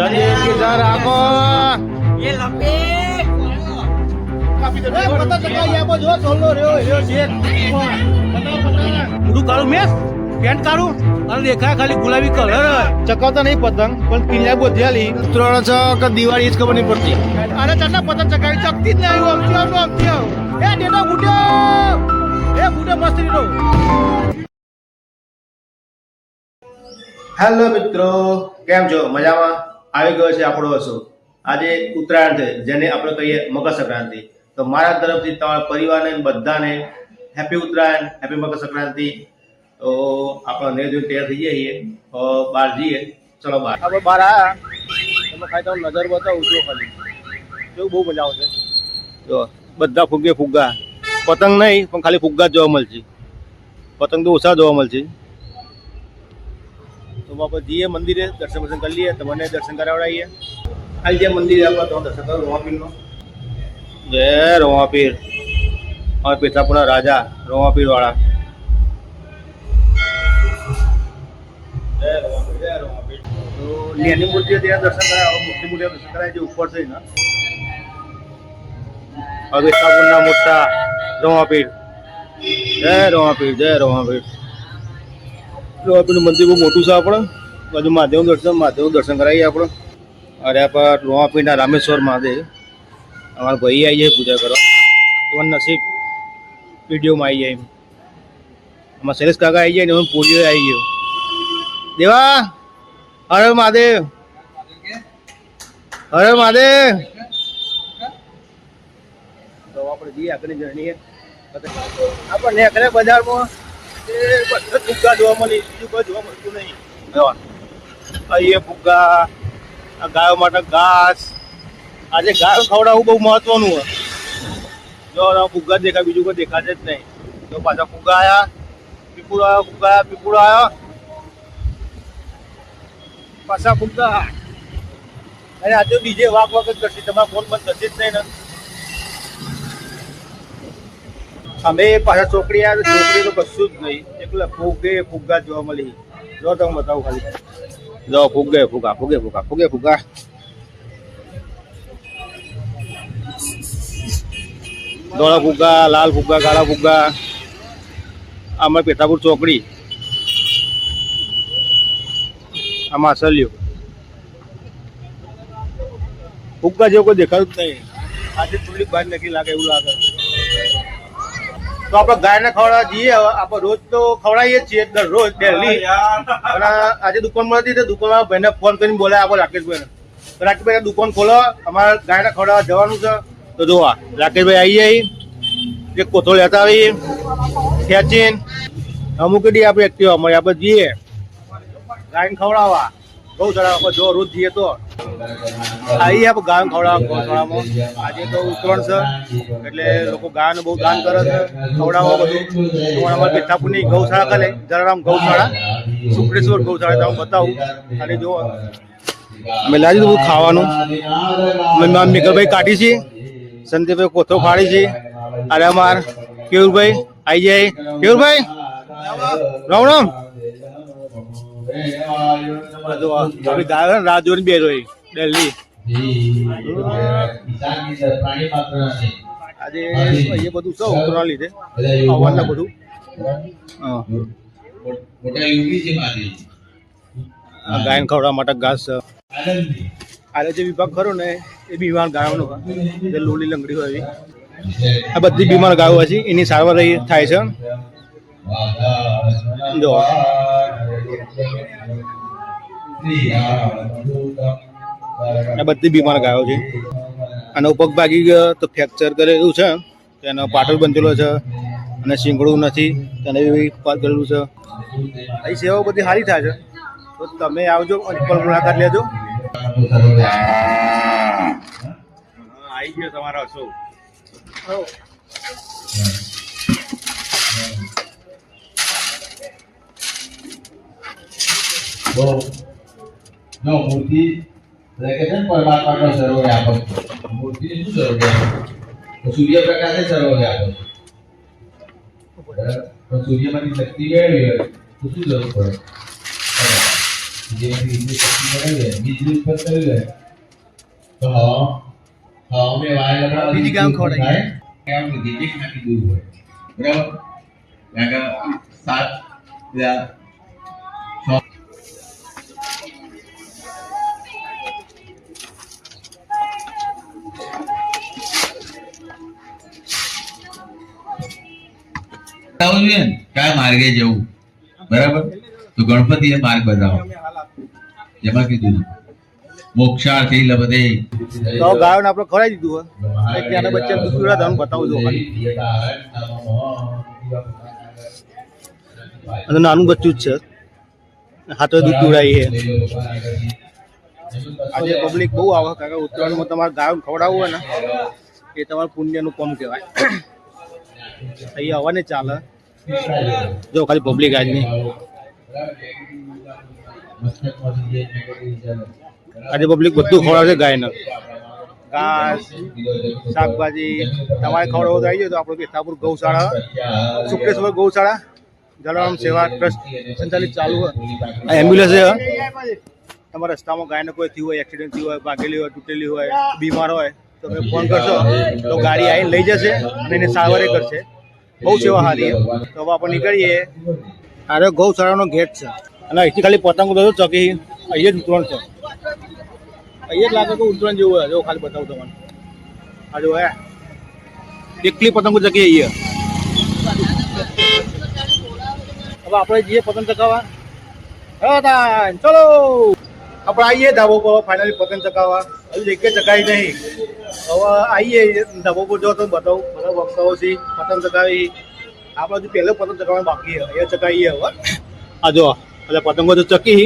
ચલી કિધર રાખો રહ્યો છે. ઉડું કાળું મેસ પેન્ટ કાળું અને દેખાય ખાલી ગુલાબી કલર ચકાવતા નહીં પતંગ પણ કિલ્લા બોધ્યાલી ઉત્તરાયણ છે કે દિવાળી જ ખબર નહીં પડતી. અરે ચાટલા પતંગ ચકાવી ચકતી જ નહીં આવું આવું આમથી આવું. એ ડેડો બુડો એ બુડો મસ્ત રીતો હેલો મિત્રો કેમ છો? મજામાં? આવી ગયો છે આપણો વર્ષો આજે ઉત્તરાયણ છે જેને આપણે કહીએ મકર સંક્રાંતિ. તો મારા તરફથી તમારા પરિવારને બધાને હેપી ઉત્તરાયણ હેપી મકર સંક્રાંતિ. તો આપણે ને દિવસ તૈયાર થઈ જઈએ બહાર જઈએ. ચલો બહાર. આપણે બહાર આવ્યા તમે ખાલી તમને નજર બતાવું છું ખાલી. એવું બહુ મજા આવશે. જો બધા ફુગ્ગે ફુગ્ગા. પતંગ નહીં પણ ખાલી ફુગ્ગા જ જોવા મળશે. પતંગ તો ઓછા જોવા મળશે. તો બાપા જઈએ મંદિરે દર્શન દર્શન કરી લઈએ, તમને દર્શન કરાવડાવીએ. ખાલી જાય મંદિરે આપણે તો દર્શન કરો, રોમાપીરનો. જય રોમાપીર. અમે પેથાપુરા રાજા રોમાપીર વાળા જય જે રોમાપીર. જય રોમાપીર જય રોમાપીર. રોમાપીરનું મંદિર બહુ મોટું છે આપણે. બાજુ મહાદેવનું દર્શન મહાદેવનું દર્શન કરાવીએ આપણે. અરે આપણે રોમાપીરના રામેશ્વર મહાદેવ. અમારા ભાઈ આવી જાય પૂજા કરવા. એમાં નસીબ વિડીયોમાં આવી જાય અમારા શૈલેષ કાકા આવી જાય ને એમાં આવી ગયો. દેવા, હરે મહાદેવ. હરે મહાદેવ. આપણે જઈએ આગળની જર્નીએ આપણને એકરે બજારમાં. એ ફુગ્ગા જોવા મળી બીજું કોઈ જોવા મળતું નહીં અહીંયા ફુગ્ગા ગાયો માટે ઘાસ આજે ગાયો ખવડાવવું બહુ મહત્વનું હોય. જો ફુગ્ગા દેખાય બીજું કોઈ દેખાશે જ નહીં. તો પાછા ફુગ્ગા આવ્યા પીપુડો આવ્યો, ફુગ્ગા આયા પીપુડો આવ્યો. પાછા ફુગ્ગા અને આજે બીજે વાક જ કરશે, તમારા ફોન બંધ થશે જ નહીં ને? અમે પાછા આવ્યા તો ચોકડી તો કશું જ નહીં. એટલે ફૂગે ફુગ્ગા જોવા મળી. જો તમે બતાવું ખાલી. જો ફુગ્ગે ફુગા ફુગે ફુગા ફુગે ફુગા ધોળા ફુગ્ગા લાલ ફુગ્ગા કાળા ફુગ્ગા આમાં પેથાપુર ચોકડી. આમાં અસલ્યું ફુગ્ગા જેવું કોઈ દેખાતું જ નહીં. આજે થોડીક બહાર નથી લાગે એવું લાગે. તો આપણે ગાયને ખવડાવવા જઈએ. આપણે રોજ તો ખવડાવીએ જ છીએ દરરોજ ડેલી અને આજે દુકાનમાં હતી તો દુકાનમાં ભાઈને ફોન કરીને બોલાય આપણે રાકેશભાઈને. તો રાકેશભાઈ દુકાન ખોલો. અમારે ગાયને ખવડાવવા જવાનું છે. તો જોવા રાકેશભાઈ આવી જાય એક કોથો લેતા આવીએ ખેંચીને. અમુક ડી આપણે એક્ટિવા મળે આપણે જઈએ. ગાયને ખવડાવવા. બહુ સારા. આપણે જો રોજ જઈએ તો. આવીએ આપ ગાય ખવડાવવા ગૌશાળામાં આજે તો ઉત્તરાયણ છે, એટલે લોકો ગાયનું બહુ દાન કરે છે ખવડાવવા બધું. તો અમારે મીઠાપુરની ગૌશાળા કરે જલારામ ગૌશાળા શુક્રેશ્વર ગૌશાળા તમે બતાવું. અને જો અમે લાવી દીધું ખાવાનું. અમે મિકલભાઈ કાઢી છે, સંદીપભાઈ કોથો ફાડી છે, અરે અમાર કેવુરભાઈ આવી જાય. કેવુરભાઈ રામ રામ. રાહ જોઈને બે રોઈ દિલ્હી આજે એ બધું સૌ ઉતરા લીધે. આવવાના બધું. ગાયન ખવડાવવા માટે ઘાસ આરે જે વિભાગ ખરો ને, એ બીમાર ગાયોનો જે લોલી લંગડી હોય એવી. આ બધી બીમાર ગાયો હોય છે એની સારવાર થાય છે. જો. આ બધી બીમાર ગાયો છે. અને પગ ભાગી ગયો તો ફ્રેક્ચર કરેલું છે. તેનો પાટલ બંધેલો છે. અને શીંગડું નથી. તેને કરેલું છે. અહીં સેવાઓ બધી સારી થાય છે. તો તમે આવજો અને મુલાકાત લેજો. આવી ગયો તમારો શો જો મૂર્તિ એટલે કે છે પરમાત્માનો સર્વ વ્યાપક છે મૂર્તિને શું સર્વ વ્યાપક તો સૂર્યપ્રકાશે સર્વ વ્યાપક બરાબર? પણ સૂર્યમાંથી શક્તિ મેળવી હોય તો શું જરૂર પડે વીજળી શક્તિ ઉત્પન્ન. તો હવા વાયર બીજી ગામ ખવડાવી. થાય. કે નાખી દૂર હોય બરાબર સાત બતાવવું જોઈએ ને કયા માર્ગે જવું. બરાબર? તો ગણપતિએ માર્ગ બતાવો. જેમાં કીધું મોક્ષાર્થી લબદે તો ગાયોને આપણે ખવડાવી દીધું હોય ત્યાંના બચ્ચા દૂધ પીવડા તમે બતાવું છો. અને નાનું બચ્ચું જ છે. હાથે દૂધ પીવડાવીએ આજે પબ્લિક બહુ આવે કારણ કે ઉત્તરાયણમાં તમારે ગાયો ખવડાવવું હોય ને એ તમારું પુણ્યનું કામ કહેવાય. અહીંયા આવવાને ચાલે. જો ખાલી પબ્લિક આજની આજે પબ્લિક બધું ખવડાવશે ગાયને. ઘાસ શાકભાજી તમારે ખવડાવવું તો આવી જાય તો આપણું પેથાપુર ગૌશાળા શુક્રેશ્વર ગૌશાળા જલારામ સેવા ટ્રસ્ટ સંચાલિત ચાલુ હોય. આ એમ્બ્યુલન્સ તમારા રસ્તામાં ગાયને કોઈ થયું હોય એક્સિડન્ટ થયું હોય ભાગેલી હોય તૂટેલી હોય બીમાર હોય તમે ફોન કરશો તો ગાડી આવીને લઈ જશે અને એને સારવારે કરશે. બહુ સેવા સારી તો હવે આપણે નીકળીએ. અરે ગૌશાળાનો ગેટ છે. અને અહીંથી ખાલી પતંગ તો ચોકી અહીંયા જ ઉતરણ છે. અહીંયા જ લાગે કે ઉતરણ જેવું હોય. જો ખાલી બતાવું તમને. આ જો હે. એકલી પતંગો ચકી અહીંયા? હવે આપણે જઈએ પતંગ ચકાવવા હા ચલો. આપણે આવીએ ધાબો પર ફાઇનલી પતંગ ચકાવવા હજુ એક ચકાવી નહીં. હવે આવીએ ધાબો પર જો તો બતાવું બધા વક્તાઓ છે પતંગ ચકાવી આપણે હજુ પહેલો પતંગ ચકાવવાનું બાકી છે અહીંયા ચકાવીએ હવે. આ જો એટલે પતંગો તો ચકી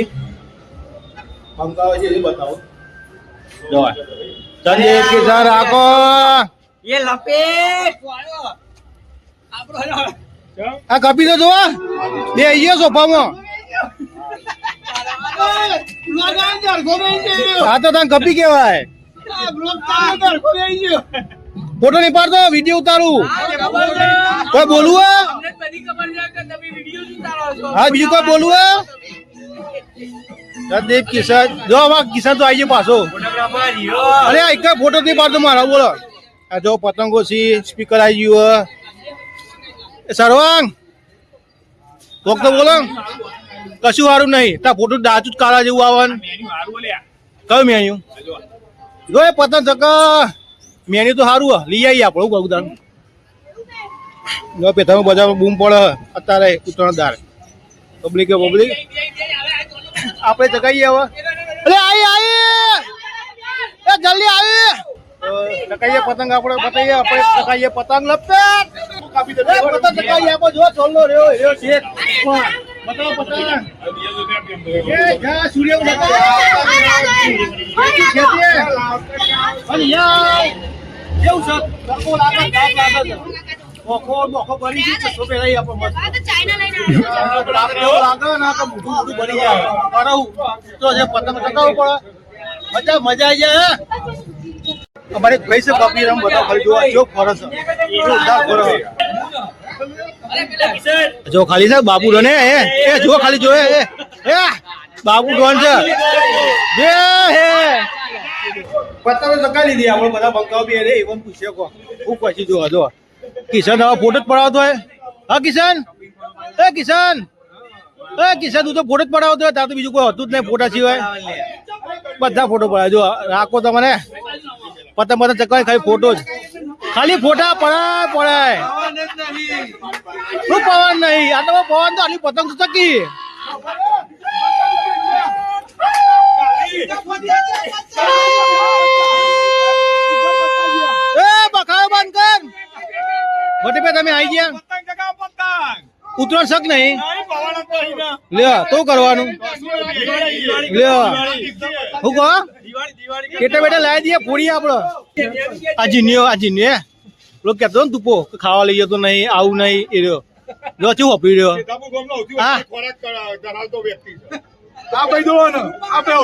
પંખાઓ છે એ બતાવો. જો સંજય કિશન રાખો. એ લપેટ! આ કપી તો જોવા બે અહીંયા સોફામાં. આ તો તને કપી કેવાય ફોટો નહીં પાડતો, વીડિયો ઉતારું. કોઈ બોલવું હે? બીજું કોઈ બોલવું? સંદીપ કિશન. જો, આમાં કિશન તો આવી ગયો અરે, આ ફોટો નહીં પાડતો મારા બોલો. જો, પતંગો સી સ્પીકર આવી ગયું. સર્વાંગ બોલો. કશું સારું નહીં. તા ફોટો દાચું કાળા જેવું આવવાનું. કયું મેન્યુ જો એ પતંગ ચકા મેન્યુ તો સારું હે. લઈ આવીએ આપણે કહું જો પેથામાં બજારમાં બૂમ પડે અત્યારે અત્યારે ઉત્તરાયણદાર પબ્લિક પબ્લિક આપણે ચકાઈએ હવે. અરે આઈ આઈ! એ જલ્દી આવી! ચકાઈએ પતંગ આપણે બતાવીએ આપણે ચકાઈએ પતંગ લપતે પતંગ ચકાઈએ આપણે જો ચોલ્લો રહ્યો રહ્યો છે. બતાવો પતંગ એ જા સૂર્ય બતાવો ખેતી ખેતી અને યાર. કેવું છે? તડકો લાગે તાપ લાગે. મોખો મોખો ભરી ગયું છે તો પેલા ઈ આપણે મસ્ત લાગે એવું લાગે ને કે મોઢું મોઢું ભરી જાય. કરાવું. તો જે પતંગ ચગાવવું પડે. મજા મજા આવી જાય હે? અમારે કઈ છે કપી રમ બધા ખાલી જોવા. જો ફરસ. જોરદાર ફરસ. જો ખાલી છે બાબુ ડોન એ જો ખાલી જો એ બાબુ ડોન છે. જે હે. પતંગ ચકાઈ લીધી આપણે બધા બંકાઓ બી રે even પૂછે કો હું પછી જો જો કિશન, હવે ફોટો જ પડાવતો હોય? હા, કિશન? એ કિશન? એ, કિશન, તું તો ફોટો જ પડાવતો તાર તો બીજું કોઈ હતું જ નહીં ફોટા સિવાય. બધા ફોટો પડાવ જો રાખો તમને. પતંગ પતંગ ચકાવી ખાલી ફોટો જ. ખાલી ફોટા પડાય પડાય. શું પવન નહીં? આ તો પવન તો આટલી પતંગ તો ચકી એ, બખાડો બંધ કર. મોટી ભાઈ, તમે આવી ગયા? ઉતરણ શક નહીં? લ્યો કરવાનું. લ્યો હું કહો બેટા લાવી દઈએ ફોડી આપણો આ જીન્યો આ જીન્યો, હે. લોકો કહેતો ને તુપો ખાવા લઈ જતો નહીં, આવું નહીં, એ રહ્યો. લો ચું હપી રહ્યો? હા? ને, આપણે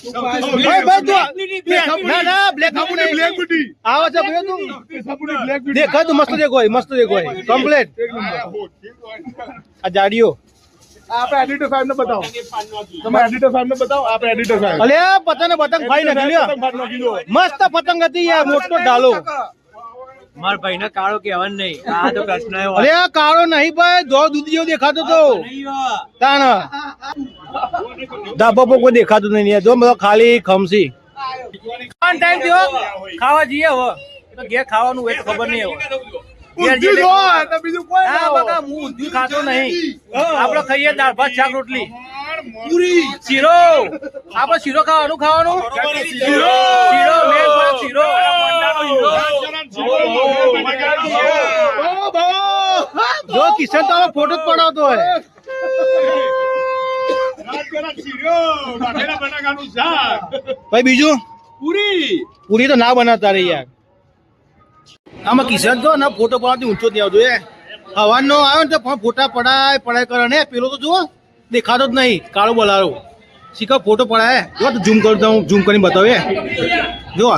handsome man. ભાઈ ભાઈ તું ના ના બ્લેક સાબુને black beauty. આવે છે ભાઈ તું. સાબુને black beauty. દેખાય તું મસ્ત દેખો મસ્ત દેખો કમ્પ્લેટ આ જાડીઓ. આપણે એડિટર સાહેબ ને બતાવો. તમે એડિટર સાહેબ ને બતાવો આપણે એડિટર સાહેબ. અલે પતંગ નાખી. મસ્ત હતી યાર મોટો ડાલો માર ભાઈ ને કાળો કેવાનું નહીં. આ તો પ્રશ્ન અરે કાળો નહીં ભાઈ. દો દૂધ જેવો દેખાતો તો. તાણ. ધાબા પર કોઈ દેખાતું નહીં. જો બધો ખાલી ખમસી. ટાઈમ થયો. ખાવા જઈએ હવે. તો ઘેર ખાવાનું હોય તો ખબર નહીં હવે. જો, બીજું કોઈ હું ઊંધિયું ખાતો નહીં. આપડે ખાઈએ દાળ ભાત શાક રોટલી. શીરો આપડે શીરો ખાવાનું ખાવાનું શીરો શીરો શીરો જો કિશન તો ફોટો જ પડાવતો હોય. ભાઈ બીજું પૂરી પૂરી તો ના બનાવતા રે યાર આમાં કિશન તો ના ફોટો પડાવતી ઊંચો જ નહીં આવતો એ હવાનો આવ્યો ને તો પણ ફોટા પડાય પડાય કરે ને પેલો તો જુઓ દેખાતો જ નહીં. કાળો બોલારો. શીખો, ફોટો પડાય. જો ઝૂમ કરું તો હું ઝૂમ કરીને બતાવે જો.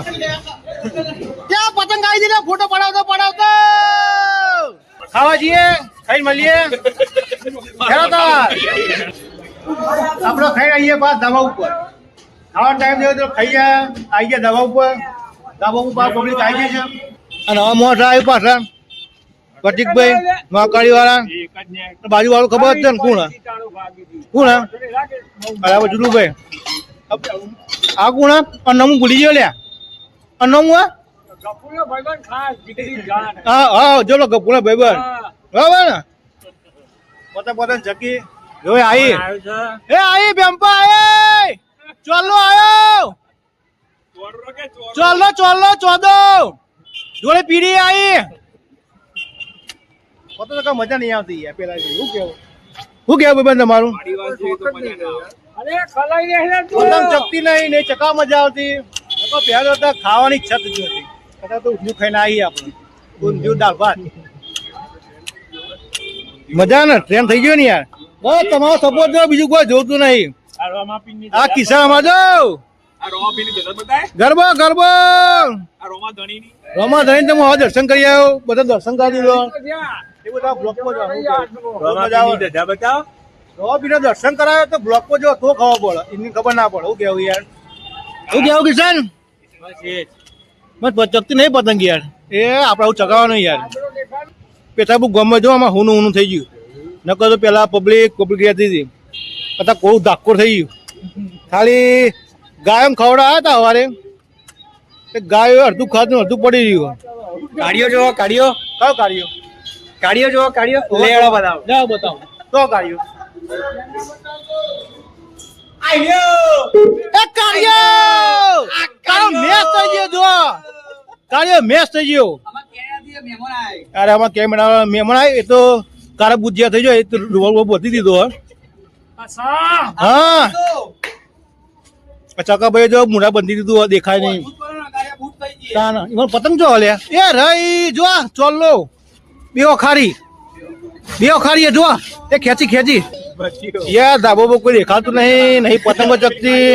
ત્યાં પતંગ આવી દીધા, ફોટો પડાવતો પડાવતો. ખાવા જઈએ ખાઈ મળીએ. આપણો ખાઈ આવીએ પાસ દવા ઉપર. ખાવાનો ટાઈમ થયો તો ખાઈ ગયા, આવી ગયા દવા ઉપર. ધાબા ઉપર પબ્લિક આવી જાય છે. અને હવે મોટા આવ્યું પાછા. પ્રતિકભાઈ વાળા બાજુ વાળું ખબર છે ને, કોણ હે? કોણ બરાબર જુલુભાઈ. આ કોણ હે? આ નમું ભૂલી ગયો લ્યા. નમું હે? હા હા ચલો ગપુરા ભાઈ બરાબર ને? પોતા એ આવી બેમ્પા આઈ ચોલો આયો! ચોલો ચોલો ચોદો! જોડે પીડી, આઈ. પોતે તો કઈ મજા નહીં આવતી યાર પેલા જેવી. શું કેવું શું કેવું ભાઈ તમારું? પોતાને શક્તિ નહીં ને ચકા મજા આવતી. પહેલા તો ખાવાની છત જ હતી અત્યારે તો ઊંધિયું ખાઈને આવીએ આપણે. ઊંધિયું દાળ ભાત. મજા ને? ટ્રેન થઈ ગયો ને યાર? બસ તમારો સપોર્ટ જો બીજું કોઈ જોતું નહીં. આ કિસ્સા માં જો. ગરબો ગરબો. રોમા ધણી તમે દર્શન કરી આવ્યો બધા દર્શન કરી દીધો એ બધા રોમા બીના દર્શન કરાવ્યો તો બ્લોક પર જો તો ખબર પડે. એની ખબર ના પડે. હું કેવું યાર? હું કેવું કિશન? બસ ચકતી નહીં પતંગ યાર. એ આપણે આવું ચગાવવાનું યાર. પેથાબુ ગમે જો આમાં હુનું હુનું થઈ ગયું. નકર તો પેલા પબ્લિક પબ્લિક રહેતી હતી. અત્યારે કોળું ધાકોર થઈ ગયું. ખાલી ગાયમ ખવડાવ્યા હતા સવારે. તે ગાયો અડધું ખાધું અડધું પડી રહ્યું. કાઢ્યો જો કાઢ્યો. કયો કાઢ્યો? કાઢ્યો જો કાઢ્યો લેડો બતાવો. જાઓ બતાવો. તો કાઢ્યો એ કાઢ્યો કાળો મેચ થઈ ગયો જો કાળ્યો મેચ થઈ ગયો. અરે આમાં કેમેરા મહેમાન આવે એ તો કારા બુજિયા થઈ ગયો એ તો રોલ બધી દીધો હા. હા. ચકાભાઈ જો મૂળા બંધી દીધું દેખાય નહીં. ના ના પતંગ જો લે એ રહી જો ચોલ્લો. બે ખારી. બે ખારી જો એ ખેંચી ખેંચી. યાર ધાબો બો કોઈ દેખાતું નહીં નહીં પતંગો ચકતી.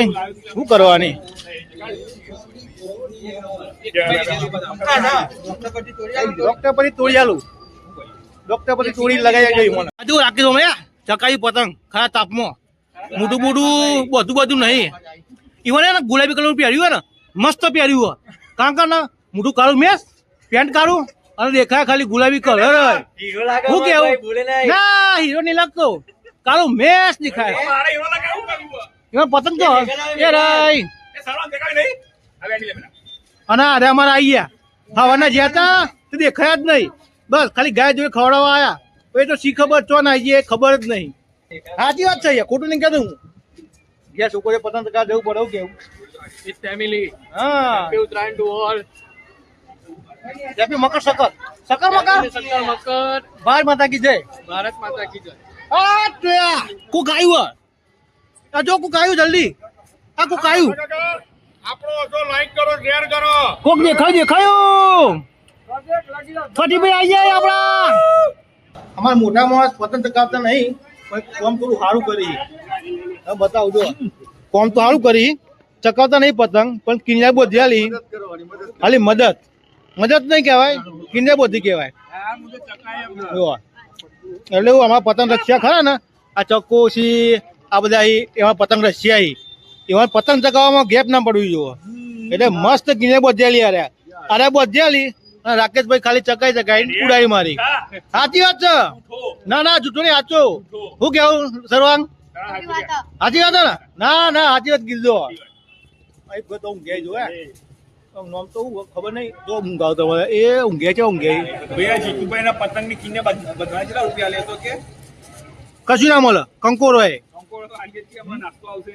શું કરવાની? ડોક્ટર પછી તોડી આલું. ડોક્ટર પછી તોડી લગાઈ ગઈ મને. હજુ રાખી દો મેં ચકાવી પતંગ, ખરા તાપમાં. મોટું મોટું બધું બધું નહીં. એને ગુલાબી કલર પહેર્યું હોય ને, મસ્ત પહેર્યું હોય કારણ કે મોટું કાળું મેસ પેન્ટ કાળું. અને દેખાય ખાલી ગુલાબી કલર હોય હીરો લાગે હું કેવું? નહીં. ના હીરો નહીં લાગતો. કાળું મેસ દેખાય. એમાં પતંગ તો એ અને અરે અમારે આવી ગયા ખાવાના જ્યાં તા તો દેખાયા જ નહીં. બસ ખાલી ગાય જોઈ ખવડાવવા આવ્યા એ તો શી ખબર ચો ના આવીએ ખબર જ નહીં. સાચી વાત છે ખોટું નહીં કહેતું હું. જ્યાં છોકરીએ પતંગ જવું પડે કેવું? ફેમિલી હા. To all. હેપી મકર સકર. સકર મકર? Sakar Makar. ભારત માતા કી જય. Bharat Mata ki jai. આ ટ્રેયા કોક આવ્યું આ જો કોક આવ્યું જલ્દી. આ કોક આવ્યું આપણો જો લાઈક કરો શેર કરો. કોક દેખાય દેખાયું. ફટીભાઈ આવી જાય આપણા. અમારા મોટા માણસ પતંગ ચકાવતા નહીં પણ કોમ થોડું સારું કરી. હવે બતાવજો કોમ તો સારું કરી. ચકાવતા નહીં પતંગ પણ કિન્યા બોધી આલી ખાલી મદદ. મદદ નહીં કહેવાય. કિન્યા બધી કહેવાય. એટલે એવું અમારા પતંગ રક્ષા ખરા ને? આ ચક્કોસી છે આ બધા એવા પતંગ રશિયાઈ એવા પતંગ ચગાવવામાં ગેપ ના પડવી જોવો એટલે મસ્ત ગીને બધેલી અરે. અરે બધેલી. અને રાકેશભાઈ ખાલી ચકાઈ ચકાઈ ઉડાઈ મારી. સાચી વાત છે? ના ના જૂઠું નહીં સાચું. હું કેવું સર્વાંગ? સાચી વાત. છે ને? ના ના સાચી વાત કીધો એક તો હું જો હે નામ તો ખબર નહીં. તો ઊંઘાવ તમારે એ ઊંઘે છે ઊંઘે. ભૈયા જીતુભાઈ ના પતંગની કિંમત બધા કેટલા રૂપિયા લેતો કે? કશું ના મળે. કંકોરો એ અંકોર તો આજે નાસ્તો આવશે.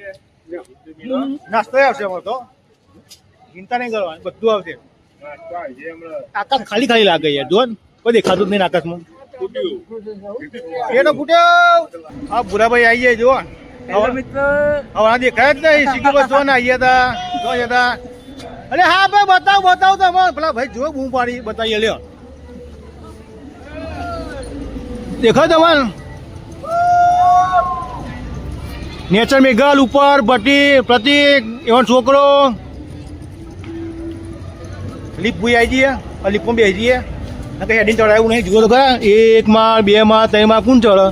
નાસ્તો આવશે અમારે તો. ચિંતા નહીં કરવાની બધું આવશે. નાસ્તો આવશે હમણાં આકાશ ખાલી ખાલી લાગે યાર જો ને. કોઈ દેખાતું જ નહીં આકાશમાં. એનો ફૂટ્યો. હા ભૂરાભાઈ આવી જાય જો મિત્ર. હવે દેખાય જ નહીં. સીધું બસ જો ને આવીએ હતા જો જતા અરે હા ભાઈ, બતાવ બતાવ તો પેલા ભાઈ જો બૂમ પાડી, બતાવીએ, લ્યો. દેખાય તમારે નેચર મેઘલ ઉપર, ભટ્ટી, પ્રતિક, એવો છોકરો. લીપ ભૂઈ આવી જઈએ લીપમાં બેસી જઈએ કઈ હેડીને ચડાવ્યું નહીં. જુઓ તો ખરા. એક માં બે માં ત્રણમાં કોણ ચડે?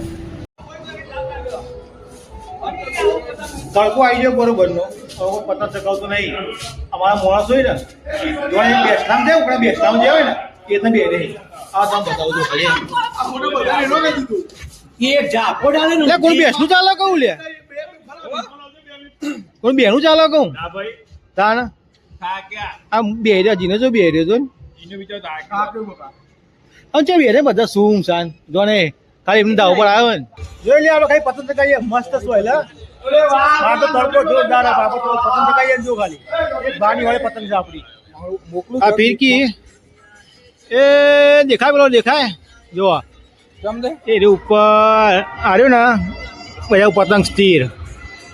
તડકો આવી ગયો બરોબર નો હવે પતંગ ચગાવતો નહીં. અમારા માણસ હોય ને જોડે બેસનામ છે ઉપડા બેસનામ જે હોય ને એ તમે બે નહીં. આ તમે બતાવું છો ખાલી લે કોણ બેસનું ચાલે કહું લે. કોણ બેનું ચાલે કહું? ના ભાઈ. તાણ? આ બે રહ્યો જીને જો બે રહ્યો ને. ક્યાં અને છે બે બધા સુમ શાન જોને ખાલી એમને દાવ પર આવ્યો ને. જોઈ લે આપણે ખાલી પતંગ ચગાવીએ. મસ્ત સોય લે આ તો તડકો જોરદાર આપે. આપણે તો પતંગ ચગાવીએ જો ખાલી. એક બાની વાળી પતંગ છે આપણી. આ ફિરકી? એ દેખાય પેલો દેખાય? જો એ રે ઉપર. આવ્યો ને? બધા પતંગ સ્થિર.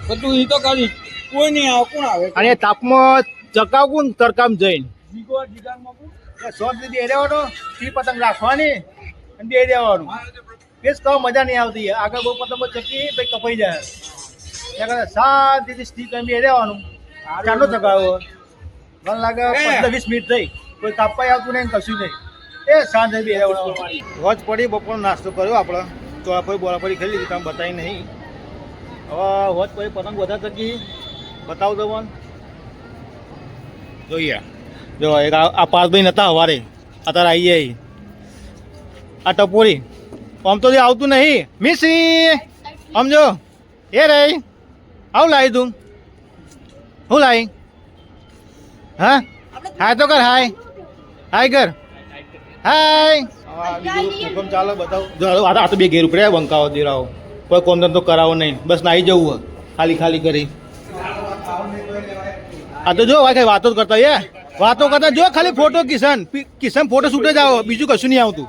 બધું એ તો કરી કોઈ નહીં આવે કોણ આવે? અને તાપમાં ચકાવું ને તરકામ જઈને. રહેવાનો તી. પતંગ રાખવાની અને બે દેવાનું. પેસ કહો મજા નહીં આવતી. આગળ બહુ પતંગ ચકી પછી કપાઈ જાય. ત્યાં શાંતિથી સ્ટીક બે રહેવાનું. ચાલો ચગાવો. મને લાગે પંદર વીસ મિનિટ થઈ. કોઈ કાપાઈ આવતું નહીં કશું નહીં. એ સાંજે બી રહેવાનું. રોજ પડી બપોરનો નાસ્તો કર્યો આપણે. તો આપણે બોરાપડી ખાઈ લીધી તમે બતાવી નહીં. હવે હોજ પડી પતંગ બધા ચકી બતાવું તમને. જોઈએ. જો એક આ પાંચ પાર્થભાઈ નતા હવારે. અત્યારે આવીએ આ ટપોરી. આમ તો જે આવતું નહીં. મિસી સમજો. એ રે આવું લાવી તું શું લાવી હા હાય તો કર હાય હાય કર હાય હુકમ ચાલો બતાવો જો આ તો- આ તો બે ઘેર ઉપડ્યા બંકાવો દેરાવો કોઈ કોમ તો કરાવો નહીં બસ નાહી જવું હોય ખાલી ખાલી કરી આ તો જો ભાઈ કઈ વાતો જ કરતા એ વાતો કરતા જો ખાલી ફોટો કિશન પી- કિશન ફોટો શૂટ જ આવો બીજું કશું નહીં આવતું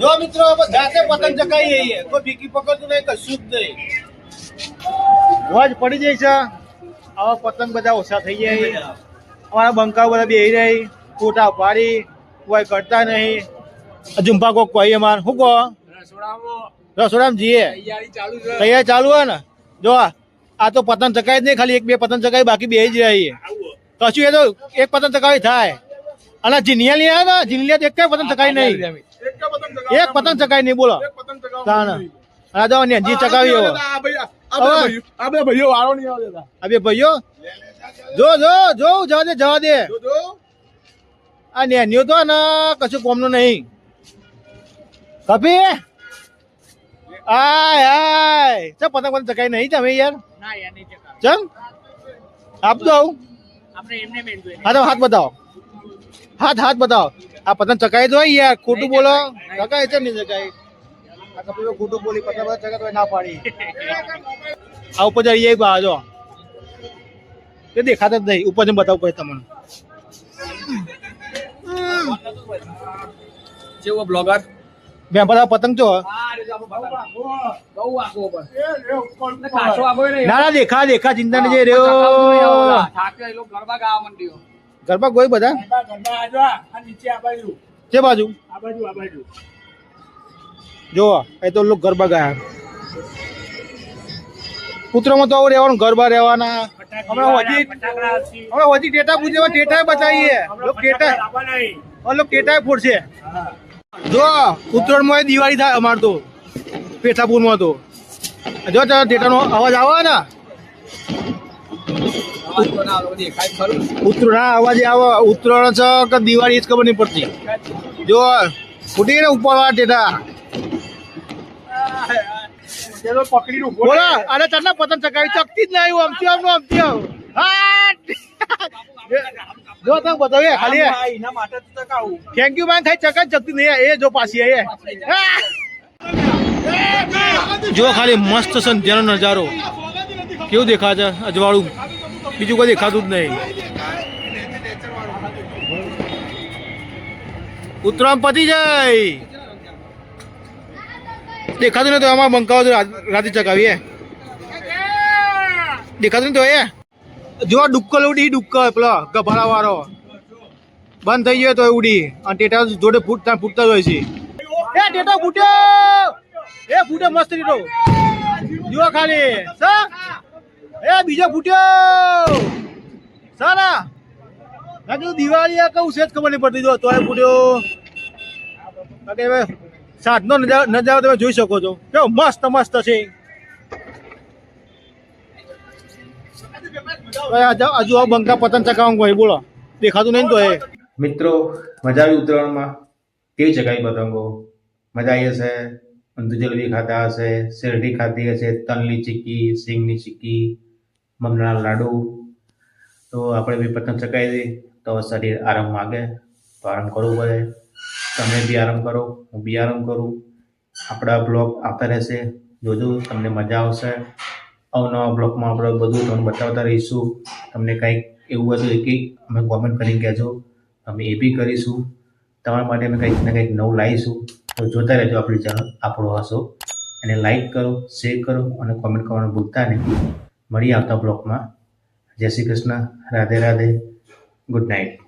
જો મિત્રો આપણે જાતે પતંગ ચકાઈએ છીએ કોઈ ભીકી પકડતું નહીં કશું જ નહીં રોજ પડી જાય છે. આવા પતંગ બધા ઓછા થઈ જાય. અમારા બંકાઓ બધા બેહી રહી. ફોટા પાડી. કોઈ કરતા નહીં. ઝુંપા કોક કોઈ અમાર શું કહો? રસોડામાં જઈએ. તૈયારી ચાલુ તૈયાર ચાલુ હોય ને? જો આ તો પતંગ ચકાય જ નહીં ખાલી. એક બે પતંગ ચકાય બાકી બે જ રહીએ કશું એ તો એક પતંગ ચકાવી થાય. અને જીનિયા લઈ આવ્યા ને જીનિયા એક કઈ પતંગ ચકાય નહીં. એક પતંગ ચકાઈ ચકાય નહીં બોલો. એક પતંગ ચગાવવા ચકાવી નથી. અને જો ને જી ચકાવી આ એવો આ ભાઈ આ બે હવે. ભાઈઓ વાળો નહીં આવે દાદા. આ ભાઈઓ? જો જો જો જવા દે જવા દે. જો જો. આ નેન્યો તો ને કશું કોમનું નહીં. કપી આય આય. ચા પતંગ પતંગ ચકાઈ નહીં તમે યાર? ના યાર નહીં ચકાવે. ચમ? આપજો આવું. આપણે એમને મેન જોઈએ. હા તો હાથ બતાવો. હાથ હાથ બતાવો. આ પતંગ ચકાઈ દો યાર ખોટું બોલો. ચકાય છે નહીં ચકાય આ કપી ખોટું બોલી પતંગ બધા ચકાય ના પાડી. આ ઉપર જઈએ બા જો એ દેખાતા જ નહીં. ઉપર જઈને બતાવું પડે તમને. જેવો બ્લોગર બેન બધા પતંગ છો? ના ના દેખા દેખા ચિંતા નહીં રહ્યો. ગરબા કોઈ બધા? તે બાજુ? આ બાજુ આ બાજુ. જો એ તો લોકો ગરબા ગયા. કૂતરામાં તો આવું રહેવાનું ગરબા રહેવાના. હમણાં હજી ટેટા પૂજે ટેટા બચાવીએ ટેટા ફોડશે. જો ઉત્તરાયણમાં દિવાળી થાય અમાર તો પેઠાપુરમાં તો. જો ટેટાનો અવાજ આવે ને? ઉત્તરાયણ અવાજ આવે ઉત્તરાયણ છે કે દિવાળી એ જ ખબર નહીં પડતી. જો ફૂટી ને ઉપર ટેટા. અરે તને પતંગ ચકાવી ચકતી જ નહીં આમથી આમનું આમથી આવ જો તમે બતાવીએ ખાલી એના માટે ચકાવું થેન્ક યુ માન થાય ચકા ચકતી નહીં. એ જો પાછી એ જો ખાલી મસ્ત સંધ્યાનો નજારો. કેવું દેખા છે? અજવાળું. બીજું કોઈ દેખાતું જ નહીં. ઉત્તરાયણ પતી જાય! દેખાતું નહીં તો આમાં બંકાવો રાતે ચકાવીએ દેખાતું નહીં તો એ જો ડુક્કર ઉડી ડુક્કલ પેલો ગભાડા વાળો બંધ થઈ ગયો તો ઉડી. અને ટેટા જોડે ફૂટતા ફૂટતા જ હોય છે. એ ટેટા ફૂટ્યો એ ફૂટે મસ્ત ટેટો. જુઓ ખાલી. સર! એ બીજો ફૂટ્યો. સારા. ના કીધું દિવાળી આ કઉ છે જ ખબર નહીં પડતી. જો તોય ફૂટ્યો. હવે સાંજનો નજારો તમે જોઈ શકો છો. કેવો મસ્ત મસ્ત છે. હજુ આ બંકા પતંગ ચકાવાનું હોય, બોલો. દેખાતું નહીં તો એ. મિત્રો, મજા આવી ઉત્તરાયણમાં કેવી ચકાવી પતંગો? મજા આવી હશે? જલેબી ખાતા હશે? શેરડી ખાતી હશે? તલની ચીક્કી સિંગની ચીક્કી મમરાના લાડુ? તો આપણે બી પતંગ ચકાવી દઈએ. તો શરીર આરામ માગે. તો આરામ કરવું પડે. તમે બી આરામ કરો, હું બી આરામ કરું. આપણા બ્લોગ આવતા રહેશે. જોજો, તમને મજા આવશે. અવનવા બ્લોગમાં આપણે બધું તમને બતાવતા રહીશું. તમને કંઈક એવું હશે કે અમે કોમેન્ટ કરીને કહેજો. અમે એ બી કરીશું. તમારા માટે અમે કંઈક ને કંઈક નવું લાવીશું. તો જોતા રહેજો આપણી ચેનલ આપણો હશો અને લાઈક કરો શેર કરો અને કોમેન્ટ કરવાનું ભૂલતા નહીં. મળી આવતા બ્લોગમાં. જય શ્રી કૃષ્ણ. રાધે રાધે. Good night